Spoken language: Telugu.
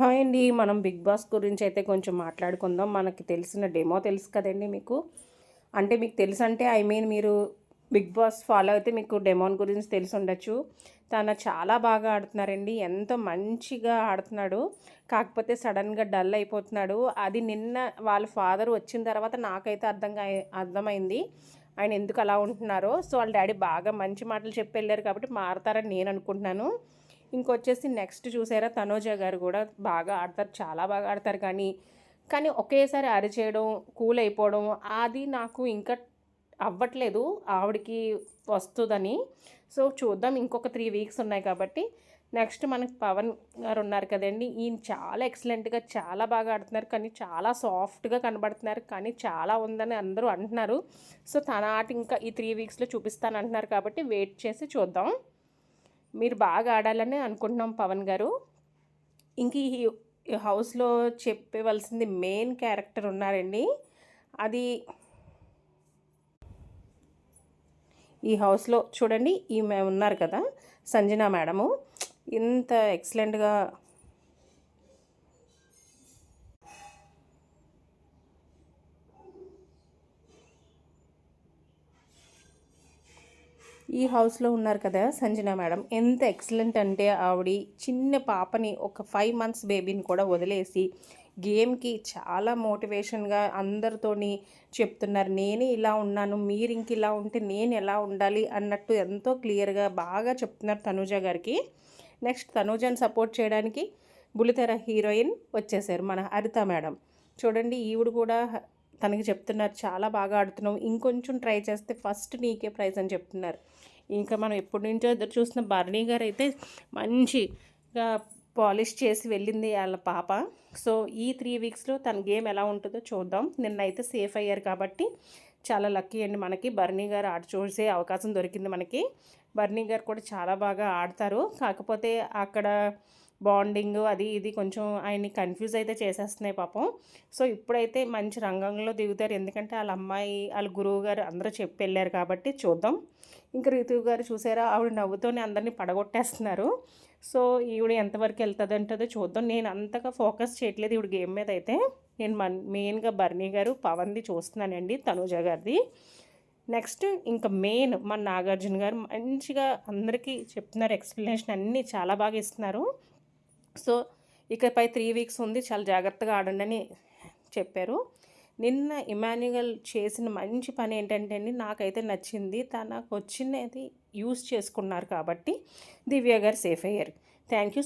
హాయ్ అండి. మనం బిగ్ బాస్ గురించి అయితే కొంచెం మాట్లాడుకుందాం. మనకి తెలిసిన డెమో తెలుసు కదండి మీకు. అంటే మీకు తెలుసు అంటే ఐ మీన్ మీరు బిగ్ బాస్ ఫాలో అయితే మీకు డెమోన్ గురించి తెలిసి ఉండొచ్చు. తన చాలా బాగా ఆడుతున్నారండి. ఎంతో మంచిగా ఆడుతున్నాడు. కాకపోతే సడన్గా డల్ అయిపోతున్నాడు. అది నిన్న వాళ్ళ ఫాదర్ వచ్చిన తర్వాత నాకైతే అర్థంగా అర్థమైంది. ఆయన ఎందుకు అలా ఉంటున్నారో. సో వాళ్ళ డాడీ బాగా మంచి మాటలు చెప్పి వెళ్ళారు కాబట్టి మారతారని నేను అనుకుంటున్నాను. ఇంకొచ్చేసి నెక్స్ట్ చూసారా తనోజ గారు కూడా బాగా ఆడతారు చాలా బాగా ఆడతారు కానీ కానీ ఒకేసారి అరిచేయడం కూల్ అయిపోవడం అది నాకు ఇంకా అవ్వట్లేదు ఆవిడకి వస్తుందని. సో చూద్దాం ఇంకొక త్రీ వీక్స్ ఉన్నాయి కాబట్టి. నెక్స్ట్ మనకి పవన్ గారు ఉన్నారు కదండి ఈయన చాలా ఎక్సలెంట్గా చాలా బాగా ఆడుతున్నారు కానీ చాలా సాఫ్ట్గా కనబడుతున్నారు కానీ చాలా ఉందని అందరూ అంటున్నారు. సో తన ఆట ఇంకా ఈ త్రీ వీక్స్లో చూపిస్తాను అంటున్నారు కాబట్టి వెయిట్ చేసి చూద్దాం. మీరు బాగా ఆడాలని అనుకుంటున్నాం పవన్ గారు. ఇంక ఈ హౌస్లో చెప్పవలసింది మెయిన్ క్యారెక్టర్ ఉన్నారండి. అది ఈ హౌస్లో చూడండి ఈమె ఉన్నారు కదా సంజన మేడము. ఇంత ఎక్సలెంట్గా ఈ హౌస్లో ఉన్నారు కదా సంజన మేడం. ఎంత ఎక్సలెంట్ అంటే ఆవిడ చిన్న పాపని ఒక ఫైవ్ మంత్స్ బేబీని కూడా వదిలేసి గేమ్కి చాలా మోటివేషన్గా అందరితోని చెప్తున్నారు. నేనే ఇలా ఉన్నాను మీరు ఇంక ఇలా ఉంటే నేను ఎలా ఉండాలి అన్నట్టు ఎంతో క్లియర్గా బాగా చెప్తున్నారు తనూజ గారికి. నెక్స్ట్ తనూజని సపోర్ట్ చేయడానికి బులితెర హీరోయిన్ వచ్చేసారు మన హరిత మేడం. చూడండి ఈవిడ కూడా తనకి చెప్తున్నారు చాలా బాగా ఆడుతున్నావు. ఇంకొంచెం ట్రై చేస్తే ఫస్ట్ నీకే ప్రైజ్ అని చెప్తున్నారు. ఇంకా మనం ఎప్పటి నుంచో ఎదురు చూసిన బర్నీ గారు అయితే మంచిగా పాలిష్ చేసి వెళ్ళింది వాళ్ళ పాప. సో ఈ త్రీ వీక్స్లో తన గేమ్ ఎలా ఉంటుందో చూద్దాం. నిన్నైతే సేఫ్ అయ్యారు కాబట్టి చాలా లక్కీ అండి మనకి. బర్నీ గారు ఆట చూసే అవకాశం దొరికింది మనకి. బర్నీ గారు కూడా చాలా బాగా ఆడతారు. కాకపోతే అక్కడ బాండింగ్ అది ఇది కొంచెం ఆయన్ని కన్ఫ్యూజ్ అయితే చేసేస్తున్నాయి పాపం. సో ఇప్పుడైతే మంచి రంగంలో దిగుతారు. ఎందుకంటే వాళ్ళ అమ్మాయి వాళ్ళ గురువు గారు అందరూ చెప్పి వెళ్ళారు కాబట్టి చూద్దాం. ఇంకా రీతు గారు చూసారా? ఆవిడ నవ్వుతోనే అందరినీ పడగొట్టేస్తున్నారు. సో ఈవిడ ఎంతవరకు వెళ్తుంది అంటుందో చూద్దాం. నేను అంతగా ఫోకస్ చేయట్లేదు ఈవిడ గేమ్ మీద అయితే. నేను మన్ మెయిన్గా బర్నీ గారు పవన్ది చూస్తున్నానండి తనూజ గారిది. నెక్స్ట్ ఇంకా మెయిన్ మన నాగార్జున గారు మంచిగా అందరికీ చెప్తున్నారు. ఎక్స్ప్లెనేషన్ అన్నీ చాలా బాగా ఇస్తున్నారు. సో ఇకపై త్రీ వీక్స్ ఉంది. చాలా జాగ్రత్తగా ఆడండి అని చెప్పారు. నిన్న ఇమాన్యువల్ చేసిన మంచి పని ఏంటంటే అండి నాకైతే నచ్చింది. తనకు వచ్చినది యూస్ చేసుకున్నారు కాబట్టి దివ్య గారు సేఫ్ అయ్యారు. Thank you